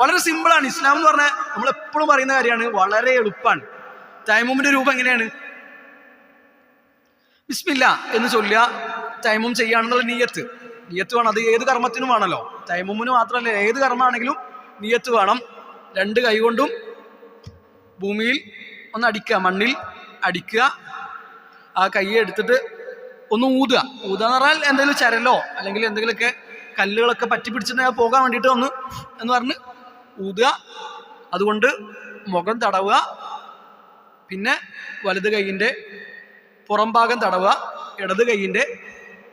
വളരെ സിമ്പിളാണ് ഇസ്ലാം എന്ന് പറഞ്ഞാൽ നമ്മൾ എപ്പോഴും പറയുന്ന കാര്യമാണ് വളരെ എളുപ്പമാണ്. തൈമുമിന്റെ രൂപം എങ്ങനെയാണ്? ബിസ്മില്ല എന്ന് ചൊല്ലുക തൈമും ചെയ്യാണെന്നുള്ള നീയത്ത്. നീയത്ത് വേണം. അത് ഏത് കർമ്മത്തിനും വേണമല്ലോ. തൈമുമിന് മാത്രമല്ല ഏത് കർമ്മമാണെങ്കിലും നീയത്ത് വേണം. രണ്ട് കൈ കൊണ്ടും ഭൂമിയിൽ ഒന്ന് അടിക്കുക മണ്ണിൽ അടിക്കുക. ആ കൈ എടുത്തിട്ട് ഒന്ന് ഊതുക. ഊതുക എന്ന് പറഞ്ഞാൽ എന്തെങ്കിലും ചരലോ അല്ലെങ്കിൽ എന്തെങ്കിലുമൊക്കെ കല്ലുകളൊക്കെ പറ്റി പിടിച്ചിട്ടുണ്ടെങ്കിൽ പോകാൻ വേണ്ടിയിട്ട് ഒന്ന് എന്ന് പറഞ്ഞ് ഊതുക. അതുകൊണ്ട് മുഖം തടവുക. പിന്നെ വലത് കൈയിന്റെ പുറംഭാഗം തടവുക. ഇടത് കൈയിന്റെ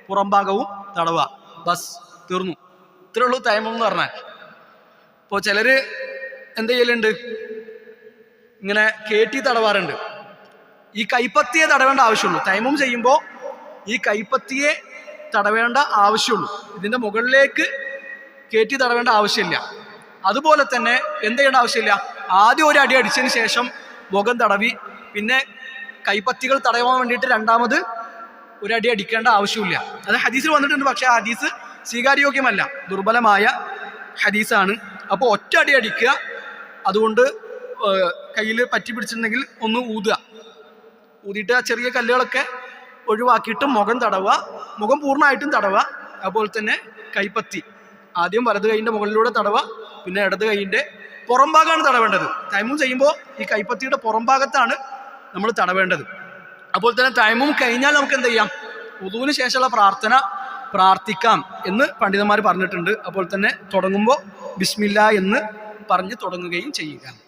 പുറംഭാഗവും തടവുക. ബസ് തീർന്നു. ഇത്രേ ഉള്ളൂ തൈമം എന്ന് പറഞ്ഞാൽ. ഇപ്പോൾ ചിലർ എന്ത് ചെയ്യലുണ്ട്? ഇങ്ങനെ കയറ്റി തടവാറുണ്ട്. ഈ കൈപ്പത്തിയെ തടവേണ്ട ആവശ്യമുള്ളൂ. തൈമം ചെയ്യുമ്പോൾ ഈ കൈപ്പത്തിയെ തടവേണ്ട ആവശ്യമുള്ളൂ. ഇതിന്റെ മുകളിലേക്ക് കയറ്റി തടവേണ്ട ആവശ്യമില്ല. അതുപോലെ തന്നെ എന്ത് ചെയ്യേണ്ട ആവശ്യമില്ല. ആദ്യം ഒരു അടി അടിച്ചതിന് ശേഷം മുഖം തടവി പിന്നെ കൈപ്പത്തികൾ തടയാൻ വേണ്ടിയിട്ട് രണ്ടാമത് ഒരു അടി അടിക്കേണ്ട ആവശ്യമില്ല. അത് ഹദീസിൽ വന്നിട്ടുണ്ട് പക്ഷേ ആ ഹദീസ് സ്വീകാര്യോഗ്യമല്ല. ദുർബലമായ ഹദീസാണ്. അപ്പോൾ ഒറ്റ അടി അടിക്കുക അതുകൊണ്ട് കയ്യിൽ പറ്റി പിടിച്ചിട്ടുണ്ടെങ്കിൽ ഒന്ന് ഊതുക. ഊതിയിട്ട് ആ ചെറിയ കല്ലുകളൊക്കെ ഒഴിവാക്കിയിട്ട് മുഖം തടവുക മുഖം പൂർണമായിട്ടും തടവുക. അതുപോലെ തന്നെ കൈപ്പത്തി. ആദ്യം വലത് കൈയിന്റെ മുകളിലൂടെ തടവുക പിന്നെ ഇടത് കൈയിന്റെ പുറം ഭാഗമാണ് തടവേണ്ടത്. തൈമും ചെയ്യുമ്പോൾ ഈ കൈപ്പത്തിയുടെ പുറം ഭാഗത്താണ് നമ്മൾ തടവേണ്ടത്. അപ്പോൾ തന്നെ തൈമും കഴിഞ്ഞാൽ നമുക്ക് എന്ത് ചെയ്യാം? ഉദുവിന് ശേഷമുള്ള പ്രാർത്ഥന പ്രാർത്ഥിക്കാം എന്ന് പണ്ഡിതന്മാർ പറഞ്ഞിട്ടുണ്ട്. അപ്പോൾ തന്നെ തുടങ്ങുമ്പോൾ ബിസ്മില്ല എന്ന് പറഞ്ഞ് തുടങ്ങുകയും ചെയ്യുക.